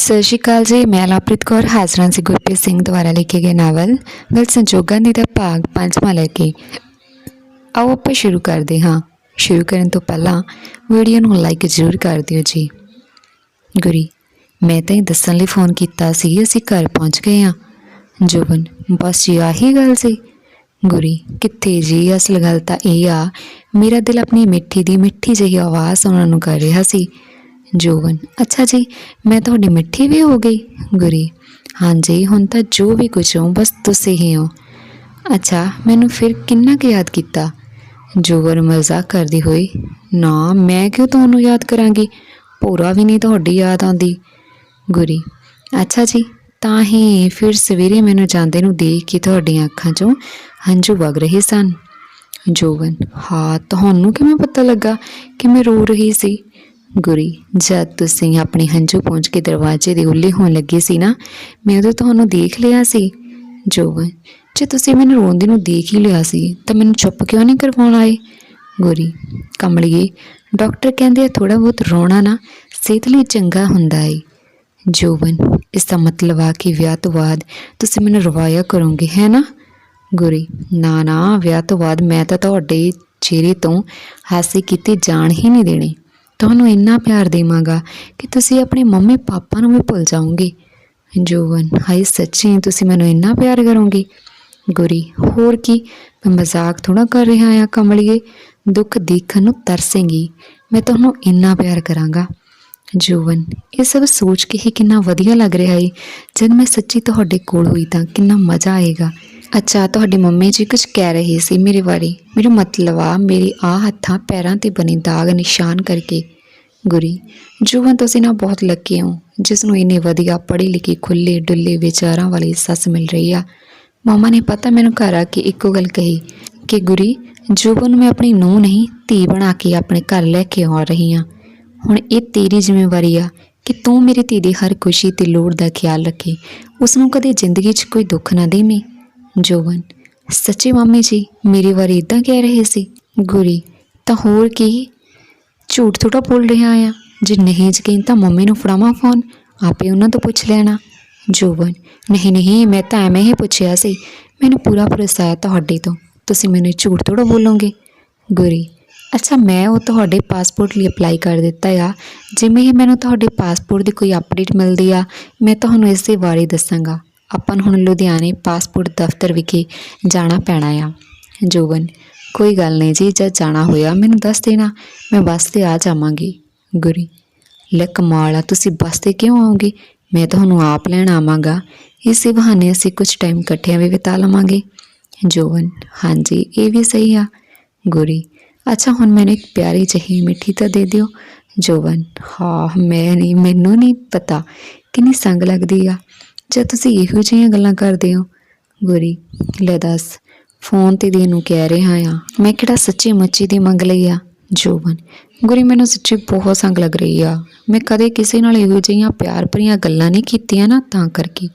ਸਤਿ ਸ਼੍ਰੀ ਅਕਾਲ ਜੀ, ਮੈਂ ਲਵਪ੍ਰੀਤ ਕੌਰ, ਹਾਜ਼ਰਾਂ ਸੀ ਗੁਰਪ੍ਰੀਤ ਸਿੰਘ ਦੁਆਰਾ ਲਿਖੇ ਗਏ ਨਾਵਲ ਗਲ ਸੰਜੋਗਾਂ ਦੀ ਦਾ ਭਾਗ ਪੰਜਵਾਂ ਲੈ ਕੇ। ਆਓ ਆਪਾਂ ਸ਼ੁਰੂ ਕਰਦੇ ਹਾਂ। ਸ਼ੁਰੂ ਕਰਨ ਤੋਂ ਪਹਿਲਾਂ ਵੀਡੀਓ ਨੂੰ ਲਾਈਕ ਜ਼ਰੂਰ ਕਰ ਦਿਓ ਜੀ। ਗੁਰੀ, ਮੈਂ ਤਾਂ ਇਹ ਦੱਸਣ ਲਈ ਫੋਨ ਕੀਤਾ ਸੀ, ਅਸੀਂ ਘਰ ਪਹੁੰਚ ਗਏ ਹਾਂ। ਜੋਬਨ, ਬਸ ਜੀ, ਆਹੀ ਗੱਲ ਸੀ। ਗੁਰੀ, ਕਿੱਥੇ ਜੀ, ਅਸਲ ਗੱਲ ਤਾਂ ਇਹ ਆ, ਮੇਰਾ ਦਿਲ ਆਪਣੀ ਮਿੱਠੀ ਦੀ ਮਿੱਠੀ ਜਿਹੀ ਆਵਾਜ਼ ਸੁਣਨ ਨੂੰ ਕਰ ਰਿਹਾ ਸੀ। ਜੋਵਨ ਅੱਛਾ ਜੀ, ਮੈਂ ਤੁਹਾਡੀ ਮਿੱਠੀ ਵੀ ਹੋ ਗਈ? ਗੁਰੀ। ਹਾਂਜੀ ਹੁਣ ਤਾਂ ਜੋ ਵੀ ਕੁਝ ਹੋ, ਬਸ ਤੁਸੀਂ ਹੀ ਹੋ। ਅੱਛਾ, ਮੈਨੂੰ ਫਿਰ ਕਿੰਨਾ ਕੁ ਯਾਦ ਕੀਤਾ? ਜੋਵਨ ਮਜ਼ਾਕ ਕਰਦੀ ਹੋਈ। ਨਾ, ਮੈਂ ਕਿਉਂ ਤੁਹਾਨੂੰ ਯਾਦ ਕਰਾਂਗੀ? ਪੂਰਾ ਵੀ ਨਹੀਂ ਤੁਹਾਡੀ ਯਾਦ ਆਉਂਦੀ। ਗੁਰੀ। ਅੱਛਾ ਜੀ, ਤਾਂ ਹੀ ਫਿਰ ਸਵੇਰੇ ਮੈਨੂੰ ਜਾਂਦੇ ਨੂੰ ਦੇਖ ਕੇ ਤੁਹਾਡੀਆਂ ਅੱਖਾਂ 'ਚੋਂ ਹੰਝੂ ਵਗ ਰਹੇ ਸਨ। ਜੋਵਨ ਹਾਂ, ਤੁਹਾਨੂੰ ਕਿਵੇਂ ਪਤਾ ਲੱਗਾ ਕਿ ਮੈਂ ਰੋ ਰਹੀ ਸੀ? ਗੁਰੀ, ਜਦ ਤੁਸੀਂ ਆਪਣੇ ਹੰਝੂ ਪਹੁੰਚ ਕੇ ਦਰਵਾਜ਼ੇ ਦੇ ਉੱਲੇ ਹੋਣ ਲੱਗੇ ਸੀ ਨਾ, ਮੈਂ ਉਦੋਂ ਤੁਹਾਨੂੰ ਦੇਖ ਲਿਆ ਸੀ। ਜੋਬਨ ਜੇ ਤੁਸੀਂ ਮੈਨੂੰ ਰੋਂਦੇ ਨੂੰ ਦੇਖ ਹੀ ਲਿਆ ਸੀ, ਤਾਂ ਮੈਨੂੰ ਚੁੱਪ ਕਿਉਂ ਨਹੀਂ ਕਰਵਾਉਣ ਆਏ? ਗੁਰੀ, ਕਮਲੀਏ, ਡਾਕਟਰ ਕਹਿੰਦੇ ਆ ਥੋੜਾ ਬਹੁਤ ਰੋਣਾ ਨਾ, ਸਿਹਤ ਲਈ ਚੰਗਾ ਹੁੰਦਾ ਏ। ਜੋਬਨ, ਇਸ ਦਾ ਮਤਲਬ ਆ ਕਿ ਵਿਆਹ ਤੋਂ ਬਾਅਦ ਤੁਸੀਂ ਮੈਨੂੰ ਰਵਾਇਆ ਕਰੋਗੇ, ਹੈ ਨਾ? ਗੁਰੀ, ਨਾ ਨਾ, ਵਿਆਹ ਤੋਂ ਬਾਅਦ ਮੈਂ ਤਾਂ ਤੁਹਾਡੇ ਚਿਹਰੇ ਤੋਂ ਹਾਸੇ ਕੀਤੇ ਜਾਣ ਹੀ ਨਹੀਂ ਦੇਣੇ। ਤੁਹਾਨੂੰ ਇੰਨਾ ਪਿਆਰ ਦੇਵਾਂਗਾ ਕਿ ਤੁਸੀਂ ਆਪਣੇ ਮੰਮੀ ਪਾਪਾ ਨੂੰ ਵੀ ਭੁੱਲ ਜਾਓਗੇ। ਜੋਬਨ ਹਾਏ ਸੱਚੀ ਤੁਸੀਂ ਮੈਨੂੰ ਇੰਨਾ ਪਿਆਰ ਕਰੋਗੇ। ਗੁਰੀ, ਹੋਰ ਕੀ, ਮੈਂ ਮਜ਼ਾਕ ਥੋੜਾ ਕਰ ਰਿਹਾ ਆ ਕਮਲੀਏ, ਦੁੱਖ ਦੇਖਣ ਨੂੰ ਤਰਸੇਂਗੀ, ਮੈਂ ਤੁਹਾਨੂੰ ਇੰਨਾ ਪਿਆਰ ਕਰਾਂਗਾ। ਜੋਵਨ, ਇਹ ਸਭ ਸੋਚ ਕੇ ਹੀ ਕਿੰਨਾ ਵਧੀਆ ਲੱਗ ਰਿਹਾ ਏ। ਜਦ ਮੈਂ ਸੱਚੀ ਤੁਹਾਡੇ ਕੋਲ ਹੋਈ ਤਾਂ ਕਿੰਨਾ ਮਜ਼ਾ ਆਏਗਾ। ਅੱਛਾ, ਤੁਹਾਡੀ ਮੰਮੀ ਜੀ ਕੁਝ ਕਹਿ ਰਹੀ ਸੀ ਮੇਰੇ ਬਾਰੇ। ਮੇਰਾ ਮਤਲਬ ਆ, ਮੇਰੇ ਆ ਹੱਥਾਂ, ਪੈਰਾਂ ਤੇ ਬਣੇ ਦਾਗ ਨਿਸ਼ਾਨ ਕਰਕੇ। ਗੁਰੀ ਜੋਵਨ ਤੁਸੀਂ ਨਾ ਬਹੁਤ ਲੱਕੀ ਹੋ, ਜਿਸ ਨੂੰ ਇੰਨੇ ਵਧੀਆ ਪੜ੍ਹੀ ਲਿਖੀ ਖੁੱਲੇ ਡੁੱਲੇ ਵਿਚਾਰਾਂ ਵਾਲੀ ਸੱਸ ਮਿਲ ਰਹੀ ਆ। ਮਮਾ ਨੇ ਪਤਾ ਮੈਨੂੰ ਘਰ ਆ ਕੇ ਇੱਕੋ ਗੱਲ ਕਹੀ ਕਿ ਗੁਰੀ ਜੋਬਨ ਮੈਂ ਆਪਣੀ ਨੂੰਹ ਨਹੀਂ, ਧੀ ਬਣਾ ਕੇ ਆਪਣੇ ਘਰ ਲੈ ਕੇ ਆ ਰਹੀ ਹਾਂ ਹੁਣ ਇਹ ਤੇਰੀ ਜ਼ਿੰਮੇਵਾਰੀ ਆ ਕਿ ਤੂੰ ਮੇਰੀ ਧੀ ਦੀ ਹਰ ਖੁਸ਼ੀ ਤੇ ਲੋੜ ਦਾ ਖਿਆਲ ਰੱਖੇ। ਉਸ ਨੂੰ ਕਦੇ ਜ਼ਿੰਦਗੀ 'ਚ ਕੋਈ ਦੁੱਖ ਨਾ ਦੇਵੇਂ। ਜੋਬਨ, ਸੱਚੀ ਮੰਮੀ ਜੀ, ਮੇਰੀ ਵਾਰੀ ਇਦਾਂ ਕਹਿ ਰਹੇ ਸੀ। ਗੁਰੀ, ਤਾਂ ਹੋਰ ਕੀ? ਝੂਠ ਥੋੜਾ ਬੋਲ ਰਿਹਾ ਆ। ਜੇ ਨਹੀਂ ਯਕੀਨ ਤਾਂ ਮੰਮੀ ਨੂੰ ਫੜਾਵਾਂ ਫੋਨ। ਆਪੇ ਉਹਨਾਂ ਤੋਂ ਪੁੱਛ ਲੈਣਾ। ਜੋਬਨ, ਨਹੀਂ ਨਹੀਂ, ਮੈਂ ਤਾਂ ਐਵੇਂ ਹੀ ਪੁੱਛਿਆ ਸੀ। ਮੈਨੂੰ ਪੂਰਾ ਭਰੋਸਾ ਹੈ ਤੁਹਾਡੇ ਤੋਂ। ਤੁਸੀਂ ਮੈਨੂੰ ਝੂਠ ਥੋੜਾ ਬੋਲੋਗੇ? ਗੁਰੀ, ਅੱਛਾ, ਮੈਂ ਉਹ ਤੁਹਾਡੇ ਪਾਸਪੋਰਟ ਲਈ ਅਪਲਾਈ ਕਰ ਦਿੱਤਾ ਆ। ਜਿਵੇਂ ਹੀ ਮੈਨੂੰ ਤੁਹਾਡੇ ਪਾਸਪੋਰਟ ਦੀ ਕੋਈ ਅਪਡੇਟ ਮਿਲਦੀ ਆ, ਮੈਂ ਤੁਹਾਨੂੰ ਇਸ ਦੇ ਬਾਰੇ ਦੱਸਾਂਗਾ। ਆਪਾਂ ਨੂੰ ਹੁਣ ਲੁਧਿਆਣੇ ਪਾਸਪੋਰਟ ਦਫ਼ਤਰ ਵਿਖੇ ਜਾਣਾ ਪੈਣਾ ਆ। ਜੋਬਨ, ਕੋਈ ਗੱਲ ਨਹੀਂ ਜੀ, ਜਦ ਜਾਣਾ ਹੋਇਆ ਮੈਨੂੰ ਦੱਸ ਦੇਣਾ, ਮੈਂ ਬੱਸ ਤੇ ਆ ਜਾਵਾਂਗੀ। ਗੁਰੀ, ਲੈ ਕਮਾਲ ਤੁਸੀਂ ਬੱਸ ਤੇ ਕਿਉਂ ਆਓਗੇ? ਮੈਂ ਤੁਹਾਨੂੰ ਆਪ ਲੈਣ ਆਵਾਂਗਾ। ਇਸੇ ਬਹਾਨੇ ਅਸੀਂ ਕੁਝ ਟਾਈਮ ਇਕੱਠਿਆਂ ਵੀ ਬਿਤਾ ਲਵਾਂਗੇ। ਜੋਵਨ ਹਾਂਜੀ, ਇਹ ਵੀ ਸਹੀ ਆ। ਗੁਰੀ, ਅੱਛਾ, ਹੁਣ ਮੈਨੂੰ ਇੱਕ ਪਿਆਰੀ ਜਿਹੀ ਮਿੱਠੀ ਤਾਂ ਦੇ ਦਿਓ। ਜੋਵਨ ਹਾਂ, ਮੈਂ ਨਹੀਂ, ਮੈਨੂੰ ਨਹੀਂ ਪਤਾ, ਕਿੰਨੀ ਸੰਗ ਲੱਗਦੀ ਆ। ਜਦ ਤੁਸੀਂ ਇਹੋ ਜਿਹੀਆਂ ਗੱਲਾਂ ਕਰਦੇ ਹੋ, ਗੁਰੀ, ਲੈ ਦੱਸ, ਫੋਨ ਤੇ ਦੇਣ ਨੂੰ ਕਹਿ ਰਿਹਾ ਆ ਮੈਂ ਕਿਹੜਾ ਸੱਚੀ ਮੁੱਚੀ ਦੀ ਮੰਗ ਲਈ ਆ? ਜੋਬਨ, ਗੁਰੀ ਮੈਨੂੰ ਸੱਚੀ ਬਹੁਤ ਸੰਗ ਲੱਗ ਰਹੀ ਆ। ਮੈਂ ਕਦੇ ਕਿਸੇ ਨਾਲ ਇਹੋ ਜਿਹੀਆਂ ਪਿਆਰ ਭਰੀਆਂ ਗੱਲਾਂ ਨਹੀਂ ਕੀਤੀਆਂ ਨਾ, ਤਾਂ ਕਰਕੇ।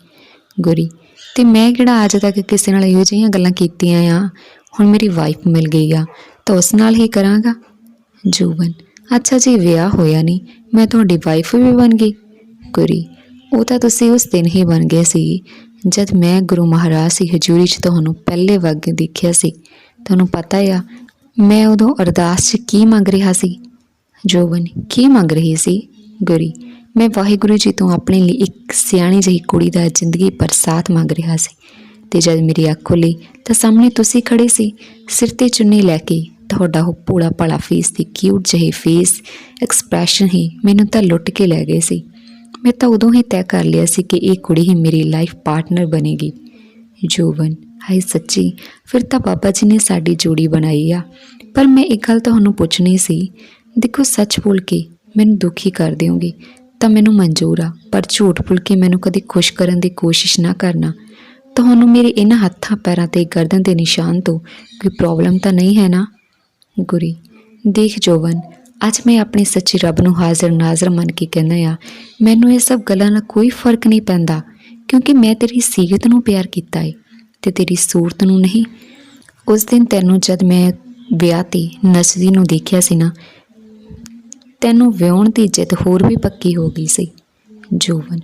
ਗੁਰੀ, ਤੇ ਮੈਂ ਕਿਹੜਾ ਅੱਜ ਤੱਕ ਕਿਸੇ ਨਾਲ ਇਹੋ ਜਿਹੀਆਂ ਗੱਲਾਂ ਕੀਤੀਆਂ ਆ? ਹੁਣ ਮੇਰੀ ਵਾਈਫ ਮਿਲ ਗਈ ਆ, ਤਾਂ ਉਸ ਨਾਲ ਹੀ ਕਰਾਂਗਾ। ਜੋਬਨ, ਅੱਛਾ ਜੀ, ਵਿਆਹ ਹੋਇਆ ਨਹੀਂ, ਮੈਂ ਤੁਹਾਡੀ ਵਾਈਫ ਵੀ ਬਣ ਗਈ। ਗੁਰੀ ਉਹ ਤਾਂ ਤੁਸੀਂ ਉਸ ਦਿਨ ਹੀ ਬਣ ਗਏ ਸੀ। ਜਦ ਮੈਂ ਗੁਰੂ ਮਹਾਰਾਜ ਸੀ ਹਜ਼ੂਰੀ 'ਚ ਤੁਹਾਨੂੰ ਪਹਿਲੇ ਵਗ ਦੇਖਿਆ ਸੀ, ਤੁਹਾਨੂੰ ਪਤਾ ਆ, ਮੈਂ ਉਦੋਂ ਅਰਦਾਸ 'ਚ ਕੀ ਮੰਗ ਰਿਹਾ ਸੀ? ਜੋਬਨ, ਕੀ ਮੰਗ ਰਹੀ ਸੀ? ਗੁਰੀ, ਮੈਂ ਵਾਹਿਗੁਰੂ ਜੀ ਤੋਂ ਆਪਣੇ ਲਈ ਇੱਕ ਸਿਆਣੀ ਜਿਹੀ ਕੁੜੀ ਦਾ ਜ਼ਿੰਦਗੀ ਪਰ ਸਾਥ ਮੰਗ ਰਿਹਾ ਸੀ ਤੇ ਜਦ ਮੇਰੀ ਅੱਖ ਖੁੱਲੀ ਤਾਂ ਸਾਹਮਣੇ ਤੁਸੀਂ ਖੜੇ ਸੀ। ਸਿਰ ਤੇ ਚੁੰਨੀ ਲੈ ਕੇ ਤੁਹਾਡਾ ਉਹ ਪੂਲਾ ਪਲਾ ਫੇਸ ਤੇ ਕਿਊਟ ਜਿਹੀ ਫੇਸ ਐਕਸਪ੍ਰੈਸ਼ਨ ਹੀ ਮੈਨੂੰ ਤਾਂ ਲੁੱਟ ਕੇ ਲੈ ਗਏ ਸੀ। ਮੈਂ ਤਾਂ ਉਦੋਂ ਹੀ ਤੈਅ ਕਰ ਲਿਆ ਸੀ ਕਿ ਇਹ ਕੁੜੀ ਹੀ ਮੇਰੀ ਲਾਈਫ ਪਾਰਟਨਰ ਬਣੇਗੀ। ਜੋਵਨ ਹਾਏ ਸੱਚੀ, ਫਿਰ ਤਾਂ ਬਾਬਾ ਜੀ ਨੇ ਸਾਡੀ ਜੋੜੀ ਬਣਾਈ ਆ। ਪਰ ਮੈਂ ਇੱਕ ਗੱਲ ਤੁਹਾਨੂੰ ਪੁੱਛਣੀ ਸੀ, ਦੇਖੋ ਸੱਚ ਬੋਲ ਕੇ ਮੈਨੂੰ ਦੁਖੀ ਕਰ ਦਿਓਗੇ, ਤਾਂ ਮੈਨੂੰ ਮਨਜ਼ੂਰ ਆ, ਪਰ ਝੂਠ ਬੋਲ ਕੇ ਮੈਨੂੰ ਕਦੇ ਖੁਸ਼ ਕਰਨ ਦੀ ਕੋਸ਼ਿਸ਼ ਨਾ ਕਰਨਾ। ਤੁਹਾਨੂੰ ਮੇਰੇ ਇਹਨਾਂ ਹੱਥਾਂ ਪੈਰਾਂ ਤੇ ਗਰਦਨ ਦੇ ਨਿਸ਼ਾਨ ਤੋਂ ਕੋਈ ਪ੍ਰੋਬਲਮ ਤਾਂ ਨਹੀਂ ਹੈ ਨਾ? ਗੁਰੀ, ਦੇਖ ਜੋਵਨ ਅੱਜ ਮੈਂ ਆਪਣੀ ਸੱਚੀ ਰੱਬ ਨੂੰ ਹਾਜ਼ਰ ਨਾਜ਼ਰ ਮੰਨ ਕੇ ਕਹਿੰਦਾ ਆ ਮੈਨੂੰ ਇਹ ਸਭ ਗੱਲਾਂ ਨਾਲ ਕੋਈ ਫ਼ਰਕ ਨਹੀਂ ਪੈਂਦਾ, ਕਿਉਂਕਿ ਮੈਂ ਤੇਰੀ ਸੀਰਤ ਨੂੰ ਪਿਆਰ ਕੀਤਾ ਏ ਤੇ ਤੇਰੀ ਸੂਰਤ ਨੂੰ ਨਹੀਂ। ਉਸ ਦਿਨ ਤੈਨੂੰ ਜਦ ਮੈਂ ਵਿਆਹ ਤੇ ਨਸਦੀ ਨੂੰ ਦੇਖਿਆ ਸੀ ਨਾ, ਤੈਨੂੰ ਵਿਆਹਣ ਦੀ ਜਿੱਦ ਹੋਰ ਵੀ ਪੱਕੀ ਹੋ ਗਈ ਸੀ। ਜੋਵਨ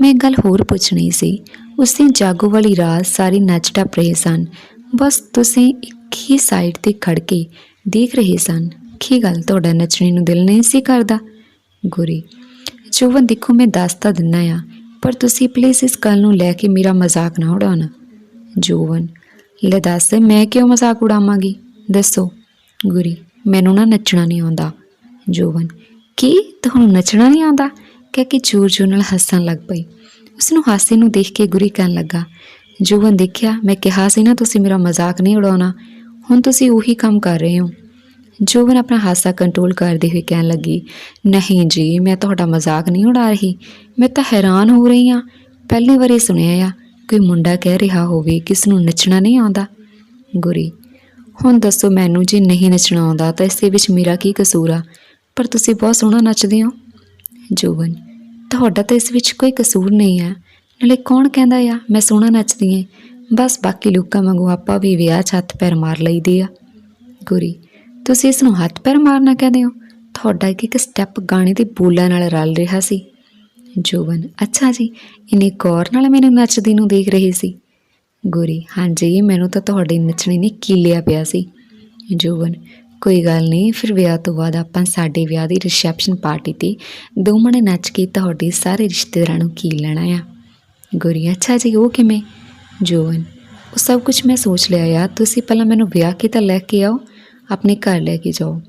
ਮੈਂ ਗੱਲ ਹੋਰ ਪੁੱਛਣੀ ਸੀ, ਉਸ ਦਿਨ ਜਾਗੋ ਵਾਲੀ ਰਾਤ ਸਾਰੇ ਨੱਚ ਟੱਪ ਰਹੇ ਸਨ, ਬਸ ਤੁਸੀਂ ਇੱਕ ਹੀ ਸਾਈਡ ਤੇ ਖੜ ਕੇ ਦੇਖ ਰਹੇ ਸਨ। ਕੀ ਗੱਲ ਤੁਹਾਡਾ ਨੱਚਣੇ ਨੂੰ ਦਿਲ ਨਹੀਂ ਸੀ ਕਰਦਾ। ਗੁਰੀ ਜੋਵਨ ਦੇਖੋ ਮੈਂ ਦੱਸ ਤਾਂ ਦਿੰਨਾ ਆ, ਪਰ ਤੁਸੀਂ ਪਲੀਜ਼ ਇਸ ਗੱਲ ਨੂੰ ਲੈ ਕੇ ਮੇਰਾ ਮਜ਼ਾਕ ਨਾ ਉਡਾਉਣਾ। ਜੋਵਨ ਲੈ ਦੱਸ, ਮੈਂ ਕਿਉਂ ਮਜ਼ਾਕ ਉਡਾਵਾਂਗੀ? ਦੱਸੋ। ਗੁਰੀ, ਮੈਨੂੰ ਨਾ ਨੱਚਣਾ ਨਹੀਂ ਆਉਂਦਾ। ਜੋਵਨ ਕੀ? ਤੁਹਾਨੂੰ ਨੱਚਣਾ ਨਹੀਂ ਆਉਂਦਾ? ਕਹਿ ਕੇ ਜ਼ੋਰ ਜ਼ੋਰ ਨਾਲ ਹੱਸਣ ਲੱਗ ਪਈ। ਉਸ ਨੂੰ ਹਾਸੇ ਨੂੰ ਦੇਖ ਕੇ ਗੁਰੀ ਕਹਿਣ ਲੱਗਾ ਜੋਵਨ ਦੇਖਿਆ, ਮੈਂ ਕਿਹਾ ਸੀ ਨਾ ਤੁਸੀਂ ਮੇਰਾ ਮਜ਼ਾਕ ਨਹੀਂ ਉਡਾਉਣਾ। ਹੁਣ ਤੁਸੀਂ ਉਹੀ ਕੰਮ ਕਰ ਰਹੇ ਹੋ। ਜੋਵਨ ਆਪਣਾ ਹਾਸਾ ਕੰਟਰੋਲ ਕਰਦੇ ਹੋਏ ਕਹਿਣ ਲੱਗੀ, ਨਹੀਂ ਜੀ, ਮੈਂ ਤੁਹਾਡਾ ਮਜ਼ਾਕ ਨਹੀਂ ਉਡਾ ਰਹੀ। ਮੈਂ ਤਾਂ ਹੈਰਾਨ ਹੋ ਰਹੀ ਹਾਂ। ਪਹਿਲੀ ਵਾਰੀ ਸੁਣਿਆ ਆ ਕੋਈ ਮੁੰਡਾ ਕਹਿ ਰਿਹਾ ਹੋਵੇ ਕਿਸ ਨੂੰ ਨੱਚਣਾ ਨਹੀਂ ਆਉਂਦਾ। ਗੁਰੀ, ਹੁਣ ਦੱਸੋ ਮੈਨੂੰ ਜੇ ਨਹੀਂ ਨੱਚਣਾ ਆਉਂਦਾ ਤਾਂ ਇਸ ਦੇ ਵਿੱਚ ਮੇਰਾ ਕੀ ਕਸੂਰ ਆ? ਪਰ ਤੁਸੀਂ ਬਹੁਤ ਸੋਹਣਾ ਨੱਚਦੇ ਹੋ। ਜੋਵਨ ਤੁਹਾਡਾ ਤਾਂ ਇਸ ਵਿੱਚ ਕੋਈ ਕਸੂਰ ਨਹੀਂ ਆ। ਨਾਲੇ ਕੌਣ ਕਹਿੰਦਾ ਆ, ਮੈਂ ਸੋਹਣਾ ਨੱਚਦੀ ਐ ਬਸ ਬਾਕੀ ਲੋਕਾਂ ਵਾਂਗੂ ਆਪਾਂ ਵੀ ਵਿਆਹ 'ਚ ਹੱਥ ਪੈਰ ਮਾਰ ਲਈਦੇ ਆ। ਗੁਰੀ ਤੁਸੀਂ ਇਸ ਨੂੰ ਹੱਥ ਪੈਰ ਮਾਰਨਾ ਕਹਿੰਦੇ ਹੋ? ਤੁਹਾਡਾ ਇੱਕ ਇੱਕ ਸਟੈਪ ਗਾਣੇ ਦੇ ਬੋਲਾਂ ਨਾਲ ਰਲ ਰਿਹਾ ਸੀ। ਜੋਵਨ ਅੱਛਾ ਜੀ ਇਹਨੇ ਗੌਰ ਨਾਲ ਮੈਨੂੰ ਨੱਚਦੀ ਨੂੰ ਦੇਖ ਰਹੇ ਸੀ। ਗੁਰੀ, ਹਾਂਜੀ, ਮੈਨੂੰ ਤਾਂ ਤੁਹਾਡੇ ਨੱਚਣੇ ਨੇ ਕੀਲਿਆ ਪਿਆ ਸੀ। ਜੋਵਨ ਕੋਈ ਗੱਲ ਨਹੀਂ, ਫਿਰ ਵਿਆਹ ਤੋਂ ਬਾਅਦ ਆਪਾਂ ਸਾਡੇ ਵਿਆਹ ਦੀ ਰਿਸੈਪਸ਼ਨ ਪਾਰਟੀ ਤੇ ਦੋਮਣੇ ਨੱਚ ਕੇ ਤੁਹਾਡੇ ਸਾਰੇ ਰਿਸ਼ਤੇਦਾਰਾਂ ਨੂੰ ਕੀ ਲੈਣਾ ਆ। ਗੁਰੀ, ਅੱਛਾ ਜੀ, ਉਹ ਕਿਵੇਂ? ਜੋਵਨ ਉਹ ਸਭ ਕੁਝ ਮੈਂ ਸੋਚ ਲਿਆ ਯਾਰ ਤੁਸੀਂ ਪਹਿਲਾਂ ਮੈਨੂੰ ਵਿਆਹ ਕੇ ਤਾਂ ਲੈ ਕੇ ਆਓ। ਆਪਣੇ ਘਰ ਲੈ ਕੇ ਜਾਓ।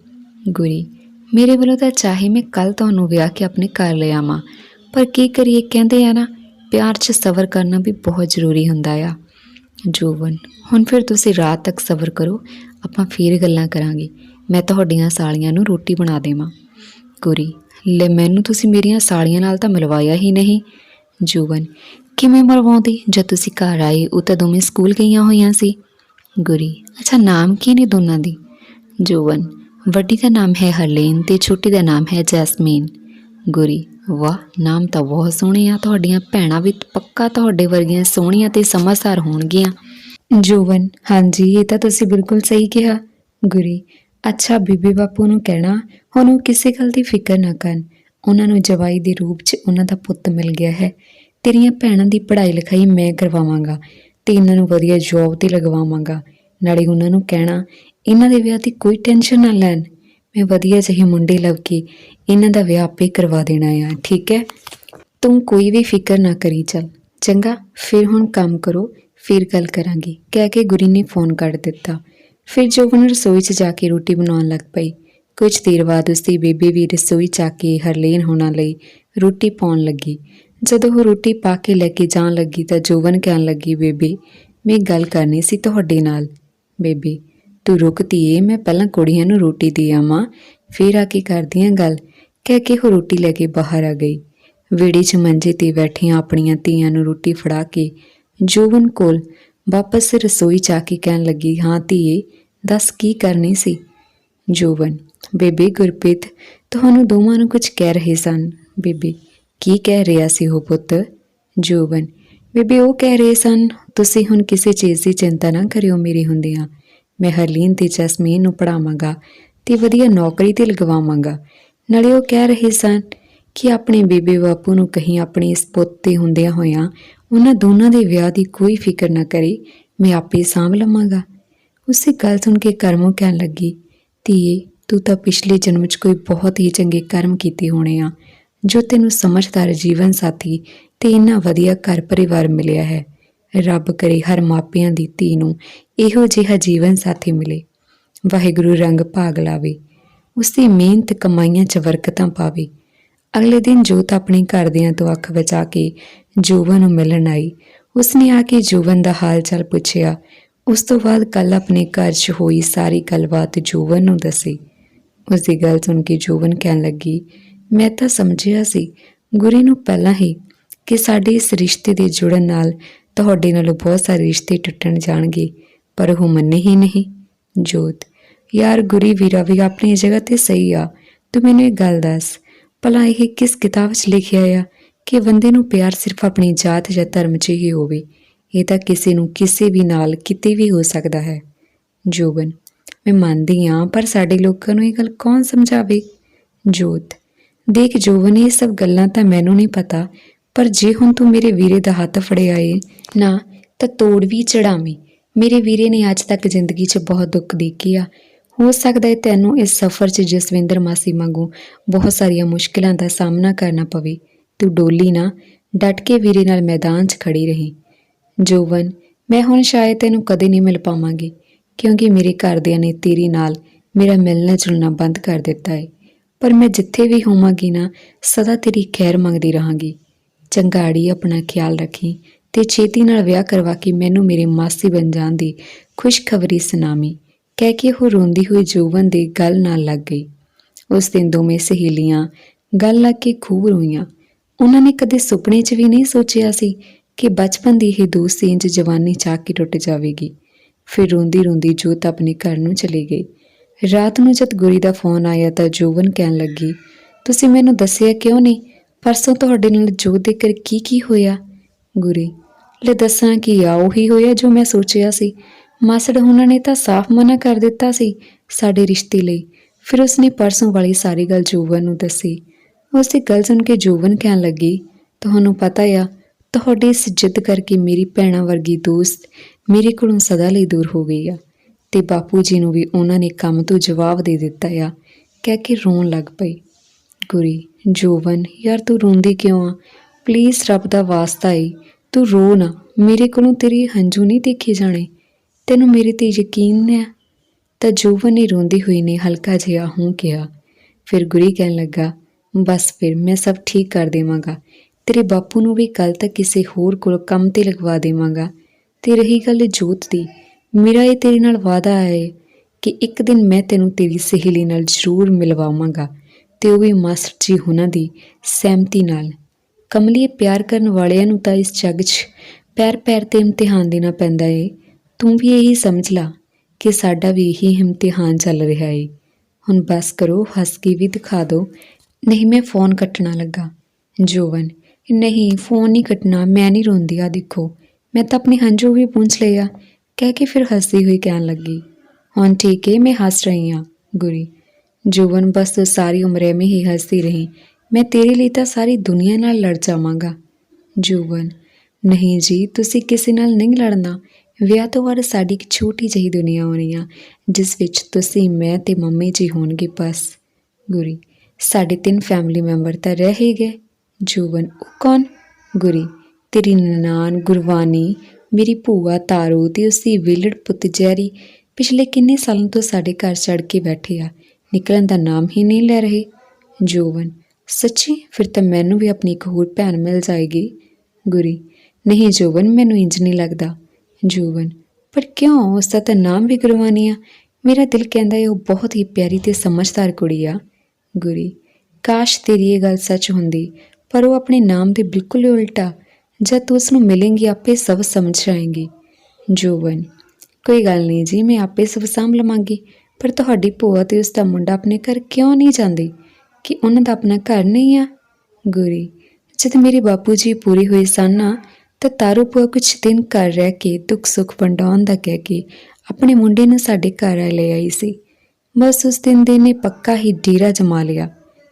ਗੁਰੀ, ਮੇਰੇ ਵੱਲੋਂ ਤਾਂ ਚਾਹੇ ਮੈਂ ਕੱਲ ਤੁਹਾਨੂੰ ਵਿਆਹ ਕੇ ਆਪਣੇ ਘਰ ਲੈ ਆਵਾਂ, ਪਰ ਕੀ ਕਰੀਏ ਕਹਿੰਦੇ ਆ ਨਾ, ਪਿਆਰ 'ਚ ਸਬਰ ਕਰਨਾ ਵੀ ਬਹੁਤ ਜ਼ਰੂਰੀ ਹੁੰਦਾ ਆ। ਜੋਵਨ ਹੁਣ ਫਿਰ ਤੁਸੀਂ ਰਾਤ ਤੱਕ ਸਬਰ ਕਰੋ, ਆਪਾਂ ਫੇਰ ਗੱਲਾਂ ਕਰਾਂਗੇ। ਮੈਂ ਤੁਹਾਡੀਆਂ ਸਾਲੀਆਂ ਨੂੰ ਰੋਟੀ ਬਣਾ ਦੇਵਾਂ। ਗੁਰੀ, ਲੈ ਮੈਨੂੰ ਤੁਸੀਂ ਮੇਰੀਆਂ ਸਾਲੀਆਂ ਨਾਲ ਤਾਂ ਮਿਲਵਾਇਆ ਹੀ ਨਹੀਂ। ਜੋਵਨ ਕਿਵੇਂ ਮਰਵਾਉਂਦੀ ਜਦ ਤੁਸੀਂ ਘਰ ਆਏ, ਉਹ ਤਾਂ ਦੋਵੇਂ ਸਕੂਲ ਗਈਆਂ ਹੋਈਆਂ ਸੀ। ਗੁਰੀ, ਅੱਛਾ, ਨਾਮ ਕੀ ਨੇ ਦੋਨਾਂ ਦੀ? ਜੋਵਨ, ਵੱਡੀ ਦਾ ਨਾਮ ਹੈ ਹਰਲੀਨ ਤੇ ਛੋਟੀ ਦਾ ਨਾਮ ਹੈ ਜੈਸਮੀਨ। ਗੁਰੀ, ਵਾਹ, ਨਾਮ ਤਾਂ ਬਹੁਤ ਸੋਹਣੇ ਆ, ਤੁਹਾਡੀਆਂ ਭੈਣਾਂ ਵੀ ਪੱਕਾ ਤੁਹਾਡੇ ਵਰਗੀਆਂ ਸੋਹਣੀਆਂ ਤੇ ਸਮਝਦਾਰ ਹੋਣਗੀਆਂ। ਜੋਵਨ, ਹਾਂਜੀ, ਇਹ ਤਾਂ ਤੁਸੀਂ ਬਿਲਕੁਲ ਸਹੀ ਕਿਹਾ। ਗੁਰੀ, ਅੱਛਾ, ਬੀਬੀ ਬਾਪੂ ਨੂੰ ਕਹਿਣਾ, ਹੁਣ ਉਹ ਕਿਸੇ ਗੱਲ ਦੀ ਫਿਕਰ ਨਾ ਕਰਨ। ਉਹਨਾਂ ਨੂੰ ਜਵਾਈ ਦੇ ਰੂਪ 'ਚ ਉਹਨਾਂ ਦਾ ਪੁੱਤ ਮਿਲ ਗਿਆ ਹੈ। ਤੇਰੀਆਂ ਭੈਣਾਂ ਦੀ ਪੜ੍ਹਾਈ ਲਿਖਾਈ ਮੈਂ ਕਰਵਾਵਾਂਗਾ ਤੇ ਇਹਨਾਂ ਨੂੰ ਵਧੀਆ ਜੌਬ ਤੇ ਲਗਵਾਵਾਂਗਾ। ਨਾਲੇ ਉਹਨਾਂ ਨੂੰ ਕਹਿਣਾ ਇਹਨਾਂ ਦੇ ਵਿਆਹ ਦੀ ਕੋਈ ਟੈਨਸ਼ਨ ਨਾ ਲੈਣ। ਮੈਂ ਵਧੀਆ ਜਿਹੇ ਮੁੰਡੇ ਲੱਭ ਕੇ ਇਹਨਾਂ ਦਾ ਵਿਆਹ ਆਪੇ ਕਰਵਾ ਦੇਣਾ ਆ, ਠੀਕ ਹੈ? ਤੂੰ ਕੋਈ ਵੀ ਫਿਕਰ ਨਾ ਕਰੀ ਚੱਲ। ਚੰਗਾ, ਫਿਰ ਹੁਣ ਕੰਮ ਕਰੋ, ਫਿਰ ਗੱਲ ਕਰਾਂਗੇ। ਕਹਿ ਕੇ ਗੁਰੀ ਨੇ ਫੋਨ ਕੱਟ ਦਿੱਤਾ। ਫਿਰ ਜੋਬਨ ਰਸੋਈ 'ਚ ਜਾ ਕੇ ਰੋਟੀ ਬਣਾਉਣ ਲੱਗ ਪਈ। ਕੁਝ ਦੇਰ ਬਾਅਦ ਉਸਦੀ ਬੇਬੇ ਵੀ ਰਸੋਈ 'ਚ ਆ ਕੇ ਹਰਲੀਨ ਹੋਣਾ ਲਈ ਰੋਟੀ ਪਾਉਣ ਲੱਗੀ। ਜਦੋਂ ਉਹ ਰੋਟੀ ਪਾ ਕੇ ਲੈ ਕੇ ਜਾਣ ਲੱਗੀ ਤਾਂ ਜੋਬਨ ਕਹਿਣ ਲੱਗੀ, ਬੇਬੇ, ਮੈਂ ਗੱਲ ਕਰਨੀ ਸੀ ਤੁਹਾਡੇ ਨਾਲ। ਬੇਬੇ ਤੂੰ ਰੁਕ ਧੀਏ, ਮੈਂ ਪਹਿਲਾਂ ਕੁੜੀਆਂ ਨੂੰ ਰੋਟੀ ਦੇ ਆਵਾਂ। ਫਿਰ ਆ ਕੇ ਕਰਦੀ ਆਂ ਗੱਲ। ਕਹਿ ਕੇ ਉਹ ਰੋਟੀ ਲੈ ਕੇ ਬਾਹਰ ਆ ਗਈ। ਵਿਹੜੇ 'ਚ ਮੰਜੇ ਤੇ ਬੈਠੀਆਂ ਆਪਣੀਆਂ ਧੀਆਂ ਨੂੰ ਰੋਟੀ ਫੜਾ ਕੇ ਜੋਬਨ ਕੋਲ ਵਾਪਸ ਰਸੋਈ 'ਚ ਕੇ ਕਹਿਣ ਲੱਗੀ, ਹਾਂ ਧੀਏ, ਦੱਸ ਕੀ ਕਰਨੀ ਸੀ? ਜੋਬਨ, ਬੇਬੇ ਗੁਰਪ੍ਰੀਤ, ਤੁਹਾਨੂੰ ਦੋਵਾਂ ਨੂੰ ਕੁਝ ਕਹਿ ਰਹੇ ਸਨ। ਬੇਬੇ, ਕੀ ਕਹਿ ਰਿਹਾ ਸੀ ਉਹ ਪੁੱਤ? ਜੋਬਨ, ਬੇਬੇ, ਉਹ ਕਹਿ ਰਹੇ ਸਨ, ਤੁਸੀਂ ਹੁਣ ਕਿਸੇ ਚੀਜ਼ ਦੀ ਚਿੰਤਾ ਨਾ ਕਰਿਓ ਮੇਰੇ ਹੁੰਦਿਆਂ। ਮੈਂ ਹਰਲੀਨ ਤੇ ਜਸਮੀਨ ਨੂੰ ਪੜਾਵਾਂਗਾ ਤੇ ਵਧੀਆ ਨੌਕਰੀ ਤੇ ਲਗਵਾਵਾਂਗਾ। ਨਾਲੇ ਉਹ ਕਹਿ ਰਹੇ ਸਨ ਕਿ ਆਪਣੇ ਬੇਬੇ ਬਾਪੂ ਨੂੰ ਕਹੀਂ ਆਪਣੇ ਇਸ ਪੁੱਤ ਤੇ ਹੁੰਦਿਆਂ ਹੋਇਆਂ ਉਹਨਾਂ ਦੋਨਾਂ ਦੇ ਵਿਆਹ ਦੀ ਕੋਈ ਫਿਕਰ ਨਾ ਕਰੇ, ਮੈਂ ਆਪੇ ਸਾਂਭ ਲਵਾਂਗਾ। ਉਸੇ ਗੱਲ ਸੁਣ ਕੇ ਕਰਮੋਂ ਕਹਿਣ ਲੱਗੀ, ਧੀਏ, ਤੂੰ ਤਾਂ ਪਿਛਲੇ ਜਨਮ 'ਚ ਕੋਈ ਬਹੁਤ ਹੀ ਚੰਗੇ ਕਰਮ ਕੀਤੇ ਹੋਣੇ ਆ, ਜੋ ਤੈਨੂੰ ਸਮਝਦਾਰ ਜੀਵਨ ਸਾਥੀ ਤੇ ਇੰਨਾ ਵਧੀਆ ਘਰ ਪਰਿਵਾਰ ਮਿਲਿਆ ਹੈ। ਰੱਬ ਕਰੇ ਹਰ ਮਾਪਿਆਂ ਦੀ ਧੀ ਨੂੰ ਇਹੋ ਜਿਹਾ ਜੀਵਨ ਸਾਥੀ ਮਿਲੇ। ਵਾਹਿਗੁਰੂ ਰੰਗ ਭਾਗ ਲਾਵੇ ਉਸ ਦੀ ਮਿਹਨਤ ਕਮਾਈਆਂ 'ਚ ਬਰਕਤਾਂ ਪਾਵੇ। ਅਗਲੇ ਦਿਨ ਜੋਤ ਆਪਣੇ ਘਰਦਿਆਂ ਤੋਂ ਅੱਖ ਬਚਾ ਕੇ ਜੋਬਨ ਨੂੰ ਮਿਲਣ ਆਈ। ਉਸਨੇ ਆ ਕੇ ਜੋਬਨ ਦਾ ਹਾਲ ਚਾਲ ਪੁੱਛਿਆ। ਉਸ ਤੋਂ ਬਾਅਦ ਕੱਲ ਆਪਣੇ ਘਰ 'ਚ ਹੋਈ ਸਾਰੀ ਗੱਲਬਾਤ ਜੋਬਨ ਨੂੰ ਦੱਸੀ। ਉਸ ਦੀ ਗੱਲ ਸੁਣ ਕੇ ਜੋਬਨ ਕਹਿਣ ਲੱਗੀ, ਮੈਂ ਤਾਂ ਸਮਝਿਆ ਸੀ ਗੁਰੀ ਨੂੰ ਪਹਿਲਾਂ ਹੀ ਕਿ ਸਾਡੇ ਇਸ ਰਿਸ਼ਤੇ ਦੇ ਜੁੜਨ ਨਾਲ ਤੁਹਾਡੇ ਨਾਲੋਂ ਬਹੁਤ ਸਾਰੇ ਰਿਸ਼ਤੇ ਟੁੱਟਣ ਜਾਣਗੇ, ਪਰ ਉਹ ਮੰਨੇ ਹੀ ਨਹੀਂ। ਜੋਤ, ਯਾਰ ਗੁਰੀ ਵੀਰਾ ਵੀ ਆਪਣੀ ਜਗ੍ਹਾ ਤੇ ਸਹੀ ਆ। ਤੂੰ ਮੈਨੂੰ ਇਹ ਗੱਲ ਦੱਸ, ਭਲਾ ਇਹ ਕਿਸ ਕਿਤਾਬ 'ਚ ਲਿਖਿਆ ਆ ਕਿ ਬੰਦੇ ਨੂੰ ਪਿਆਰ ਸਿਰਫ ਆਪਣੀ ਜਾਤ ਜਾਂ ਧਰਮ 'ਚ ਹੀ ਹੋਵੇ? ਇਹ ਤਾਂ ਕਿਸੇ ਨੂੰ ਕਿਸੇ ਵੀ ਨਾਲ ਕਿਤੇ ਵੀ ਹੋ ਸਕਦਾ ਹੈ। ਜੋਬਨ, ਮੈਂ ਮੰਨਦੀ ਹਾਂ, ਪਰ ਸਾਡੇ ਲੋਕਾਂ ਨੂੰ ਇਹ ਗੱਲ ਕੌਣ ਸਮਝਾਵੇ? ਜੋਤ, ਦੇਖ ਜੋਬਨ, ਇਹ ਸਭ ਗੱਲਾਂ ਤਾਂ ਮੈਨੂੰ ਨਹੀਂ ਪਤਾ ਪਰ ਜੇ ਹੁਣ ਤੂੰ ਮੇਰੇ ਵੀਰੇ ਦਾ ਹੱਥ ਫੜਿਆ ਏ ਨਾ, ਤਾਂ ਤੋੜ ਵੀ ਚੜਾਵੀਂ ਮੇਰੇ ਵੀਰੇ ਨੇ ਅੱਜ ਤੱਕ ਜ਼ਿੰਦਗੀ 'ਚ ਬਹੁਤ ਦੁੱਖ ਦੇਖੇ ਆ। ਹੋ ਸਕਦਾ ਹੈ ਤੈਨੂੰ ਇਸ ਸਫ਼ਰ 'ਚ ਜਸਵਿੰਦਰ ਮਾਸੀ ਵਾਂਗੂ ਬਹੁਤ ਸਾਰੀਆਂ ਮੁਸ਼ਕਲਾਂ ਦਾ ਸਾਹਮਣਾ ਕਰਨਾ ਪਵੇ। ਤੂੰ ਡੋਲੀ ਨਾ, ਡਟ ਕੇ ਵੀਰੇ ਨਾਲ ਮੈਦਾਨ 'ਚ ਖੜੀ ਰਹੀ। ਜੋਵਨ, ਮੈਂ ਹੁਣ ਸ਼ਾਇਦ ਤੈਨੂੰ ਕਦੇ ਨਹੀਂ ਮਿਲ ਪਾਵਾਂਗੀ, ਕਿਉਂਕਿ ਮੇਰੇ ਘਰਦਿਆਂ ਨੇ ਤੇਰੇ ਨਾਲ ਮੇਰਾ ਮਿਲਣਾ ਜੁਲਣਾ ਬੰਦ ਕਰ ਦਿੱਤਾ ਹੈ ਪਰ ਮੈਂ ਜਿੱਥੇ ਵੀ ਹੋਵਾਂਗੀ ਨਾ, ਸਦਾ ਤੇਰੀ ਖੈਰ ਮੰਗਦੀ ਰਹਾਂਗੀ। ਚੰਗਾੜੀ ਆਪਣਾ ਖਿਆਲ ਰੱਖੀ ਤੇ ਛੇਤੀ ਨਾਲ ਵਿਆਹ ਕਰਵਾ ਕੇ ਮੈਨੂੰ ਮੇਰੇ ਮਾਸੀ ਬਣ ਜਾਣ ਦੀ ਖੁਸ਼ਖਬਰੀ ਸੁਣਾਵੀਂ। ਕਹਿ ਕੇ ਉਹ ਰੋਂਦੀ ਹੋਈ ਜੋਵਨ ਦੇ ਗੱਲ ਨਾਲ ਲੱਗ ਗਈ। ਉਸ ਦਿਨ ਦੋਵੇਂ ਸਹੇਲੀਆਂ ਗੱਲ ਲੱਗ ਕੇ ਖੂਬ ਰੋਈਆਂ। ਉਹਨਾਂ ਨੇ ਕਦੇ ਸੁਪਨੇ 'ਚ ਵੀ ਨਹੀਂ ਸੋਚਿਆ ਸੀ ਕਿ ਬਚਪਨ ਦੀ ਇਹ ਦੋਸਤੀ ਇੰਜ ਜਵਾਨੀ ਚਾਕ ਕੇ ਟੁੱਟ ਜਾਵੇਗੀ। ਫਿਰ ਰੋਂਦੀ ਰੋਂਦੀ ਜੋਤ ਆਪਣੇ ਘਰ ਨੂੰ ਚਲੀ ਗਈ। ਰਾਤ ਨੂੰ ਜਦ ਗੁਰੀ ਦਾ ਫੋਨ ਆਇਆ ਤਾਂ ਜੋਵਨ ਕਹਿਣ ਲੱਗੀ, ਤੁਸੀਂ ਮੈਨੂੰ ਦੱਸਿਆ ਕਿਉਂ ਨਹੀਂ ਪਰਸੋਂ ਤੁਹਾਡੇ ਨਾਲ ਜੋ ਦੇ ਕਰ ਕੀ ਕੀ ਹੋਇਆ? ਗੁਰੀ, ਲੈ ਦੱਸਾਂ ਕਿ ਆ ਉਹੀ ਹੋਇਆ ਜੋ ਮੈਂ ਸੋਚਿਆ ਸੀ। ਮਾਸੜ ਉਹਨਾਂ ਨੇ ਤਾਂ ਸਾਫ਼ ਮਨਾ ਕਰ ਦਿੱਤਾ ਸੀ ਸਾਡੇ ਰਿਸ਼ਤੇ ਲਈ। ਫਿਰ ਉਸਨੇ ਪਰਸੋਂ ਵਾਲੀ ਸਾਰੀ ਗੱਲ ਜੋਵਨ ਨੂੰ ਦੱਸੀ। ਉਸ ਦੀ ਗੱਲ ਸੁਣ ਕੇ ਜੋਵਨ ਕਹਿਣ ਲੱਗੀ, ਤੁਹਾਨੂੰ ਪਤਾ ਆ, ਤੁਹਾਡੀ ਇਸ ਜਿੱਦ ਕਰਕੇ ਮੇਰੀ ਭੈਣਾ ਵਰਗੀ ਦੋਸਤ ਮੇਰੇ ਕੋਲੋਂ ਸਦਾ ਲਈ ਦੂਰ ਹੋ ਗਈ ਆ ਤੇ ਬਾਪੂ ਜੀ ਨੂੰ ਵੀ ਉਹਨਾਂ ਨੇ ਕੰਮ ਤੋਂ ਜਵਾਬ ਦੇ ਦਿੱਤਾ ਆ। ਕਹਿ ਕੇ ਰੋਣ ਲੱਗ ਪਈ ਗੁਰੀ ਜੋਵਨ ਯਾਰ ਤੂੰ ਰੋਂਦੀ ਕਿਉਂ ਆ? ਪਲੀਜ਼ ਰੱਬ ਦਾ ਵਾਸਤਾ ਏ। ਤੂੰ ਰੋ ਨਾ। ਮੇਰੇ ਕੋਲੋਂ ਤੇਰੇ ਹੰਝੂ ਨਹੀਂ ਦੇਖੇ ਜਾਣੇ। ਤੈਨੂੰ ਮੇਰੇ ਤੇ ਯਕੀਨ ਹੈ ਤਾਂ ਜੋਵਨ ਨੇ ਰੋਂਦੀ ਹੋਈ ਨੇ ਹਲਕਾ ਜਿਹਾ ਹੂੰ ਕਿਹਾ। ਫਿਰ ਗੁਰੀ ਕਹਿਣ ਲੱਗਾ, ਬਸ ਫਿਰ, ਮੈਂ ਸਭ ਠੀਕ ਕਰ ਦੇਵਾਂਗਾ। ਤੇਰੇ ਬਾਪੂ ਨੂੰ ਵੀ ਕੱਲ ਤੱਕ ਕਿਸੇ ਹੋਰ ਕੋਲ ਕੰਮ ਤੇ ਲਗਵਾ ਦੇਵਾਂਗਾ। ਤੇ ਰਹੀ ਗੱਲ ਜੋਤ ਦੀ, ਮੇਰਾ ਇਹ ਤੇਰੇ ਨਾਲ ਵਾਅਦਾ ਹੈ ਕਿ ਇੱਕ ਦਿਨ ਮੈਂ ਤੈਨੂੰ ਤੇਰੀ ਸਹੇਲੀ ਨਾਲ ਜ਼ਰੂਰ ਮਿਲਵਾਵਾਂਗਾ। ਤੇ ਉਹ ਵੀ ਮਾਸਟਰ ਜੀ ਉਹਨਾਂ ਦੀ ਸਹਿਮਤੀ ਨਾਲ। ਕਮਲੀਏ ਪਿਆਰ ਕਰਨ ਵਾਲਿਆਂ ਨੂੰ ਤਾਂ ਇਸ ਜੱਗ 'ਚ ਪੈਰ ਪੈਰ ਤੇ ਇਮਤਿਹਾਨ ਦੇਣਾ ਪੈਂਦਾ ਏ। ਤੂੰ ਵੀ ਇਹੀ ਸਮਝ ਲਾ ਕਿ ਸਾਡਾ ਵੀ ਇਹੀ ਇਮਤਿਹਾਨ ਚੱਲ ਰਿਹਾ ਏ। ਹੁਣ ਬਸ ਕਰੋ, ਹੱਸ ਕੇ ਵੀ ਦਿਖਾ ਦਿਓ ਨਹੀਂ, ਮੈਂ ਫੋਨ ਕੱਟਣਾ ਲੱਗਾ। ਜੋਵਨ, ਨਹੀਂ, ਫੋਨ ਨਹੀਂ ਕੱਟਣਾ, ਮੈਂ ਨਹੀਂ ਰੋਂਦੀ। ਆ ਦੇਖੋ, ਮੈਂ ਤਾਂ ਆਪਣੇ ਹੰਝੂ ਵੀ ਪੂੰਛ ਲਿਆ ਕਹਿ ਕੇ ਫਿਰ ਹੱਸਦੀ ਹੋਈ ਕਹਿਣ ਲੱਗੀ। ਹੁਣ ਠੀਕ ਏ, ਮੈਂ ਹੱਸ ਰਹੀ ਹਾਂ, ਗੁਰੀ। ਜੋਵਨ, ਬਸ ਤੂੰ ਸਾਰੀ ਉਮਰ ਐਵੇਂ ਹੀ ਹੱਸਦੀ ਰਹੀ। ਮੈਂ ਤੇਰੇ ਲਈ ਤਾਂ ਸਾਰੀ ਦੁਨੀਆ ਨਾਲ ਲੜ ਜਾਵਾਂਗਾ। ਜੋਵਨ, ਨਹੀਂ ਜੀ, ਤੁਸੀਂ ਕਿਸੇ ਨਾਲ ਨਹੀਂ ਲੜਨਾ। ਵਿਆਹ ਤੋਂ ਬਾਅਦ ਸਾਡੀ ਇੱਕ ਛੋਟੀ ਜਿਹੀ ਦੁਨੀਆ ਹੋਣੀ ਆ, ਜਿਸ ਵਿੱਚ ਤੁਸੀਂ, ਮੈਂ ਤੇ ਮੰਮੀ ਜੀ ਹੋਣਗੇ ਬਸ। ਗੁਰੀ, ਸਾਡੇ ਤਿੰਨ ਫੈਮਿਲੀ ਮੈਂਬਰ ਤਾਂ ਰਹਿ ਹੀ ਗਏ। ਜੂਵਨ, ਉਹ ਕੌਣ? ਗੁਰੀ, ਤੇਰੀ ਨਨਾਣ ਗੁਰਵਾਨੀ ਮੇਰੀ ਭੂਆ ਤਾਰੂ ਤੇ ਉਸਦੀ ਵਿਲੜ ਪੁੱਤ ਜੈਰੀ ਪਿਛਲੇ ਕਿੰਨੇ ਸਾਲਾਂ ਤੋਂ ਸਾਡੇ ਘਰ ਚੜ ਕੇ ਬੈਠੇ ਆ। ਨਿਕਲਣ ਦਾ ਨਾਮ ਹੀ ਨਹੀਂ ਲੈ ਰਹੇ। ਜੋਵਨ ਸੱਚੀ? ਫਿਰ ਤਾਂ ਮੈਨੂੰ ਵੀ ਆਪਣੀ ਇੱਕ ਹੋਰ ਭੈਣ ਮਿਲ ਜਾਏਗੀ। ਗੁਰੀ, ਨਹੀਂ ਜੋਵਨ ਮੈਨੂੰ ਇੰਜ ਨਹੀਂ ਲੱਗਦਾ। ਜੋਵਨ ਪਰ ਕਿਉਂ? ਉਸ ਦਾ ਤਾਂ ਨਾਮ ਵੀ ਗੁਰਵਾਨੀ ਆ। ਮੇਰਾ ਦਿਲ ਕਹਿੰਦਾ ਹੈ ਉਹ ਬਹੁਤ ਹੀ ਪਿਆਰੀ ਤੇ ਸਮਝਦਾਰ ਕੁੜੀ ਆ। ਗੁਰੀ, ਕਾਸ਼ ਤੇਰੀ ਇਹ ਗੱਲ ਸੱਚ ਹੁੰਦੀ, ਪਰ ਉਹ ਆਪਣੇ ਨਾਮ ਦੇ ਬਿਲਕੁਲ ਹੀ ਉਲਟਾ। ਜਦ ਤੂੰ ਉਸ ਨੂੰ ਮਿਲੇਂਗੀ, ਆਪੇ ਸਭ ਸਮਝ ਜਾਏਂਗੀ। ਜੋਵਨ ਕੋਈ ਗੱਲ ਨਹੀਂ ਜੀ, ਮੈਂ ਆਪੇ ਸਭ ਸਾਂਭ ਲਵਾਂਗੀ। ਪਰ ਤੁਹਾਡੀ ਭੂਆ ਤੇ ਉਸ ਦਾ ਮੁੰਡਾ ਆਪਣੇ ਘਰ ਕਿਉਂ ਨਹੀਂ ਜਾਂਦੇ? ਕਿ ਉਹਨਾਂ ਦਾ ਆਪਣਾ ਘਰ ਨਹੀਂ ਆ? ਗੁਰੀ, ਜਦ ਮੇਰੇ ਬਾਪੂ ਜੀ ਪੂਰੇ ਹੋਏ ਸਨ ਨਾ, ਤਾਂ ਤਾਰੂ ਭੂਆ ਕੁਝ ਦਿਨ ਘਰ ਰਹਿ ਕੇ ਦੁੱਖ ਸੁੱਖ ਵੰਡਾਉਣ ਦਾ ਕਹਿ ਕੇ ਆਪਣੇ ਮੁੰਡੇ ਨੂੰ ਸਾਡੇ ਘਰ ਆ ਲੈ ਆਈ ਸੀ। ਬਸ ਉਸ ਦਿਨ ਦੇ ਨੇ ਪੱਕਾ ਹੀ ਡੇਰਾ ਜਮਾ ਲਿਆ।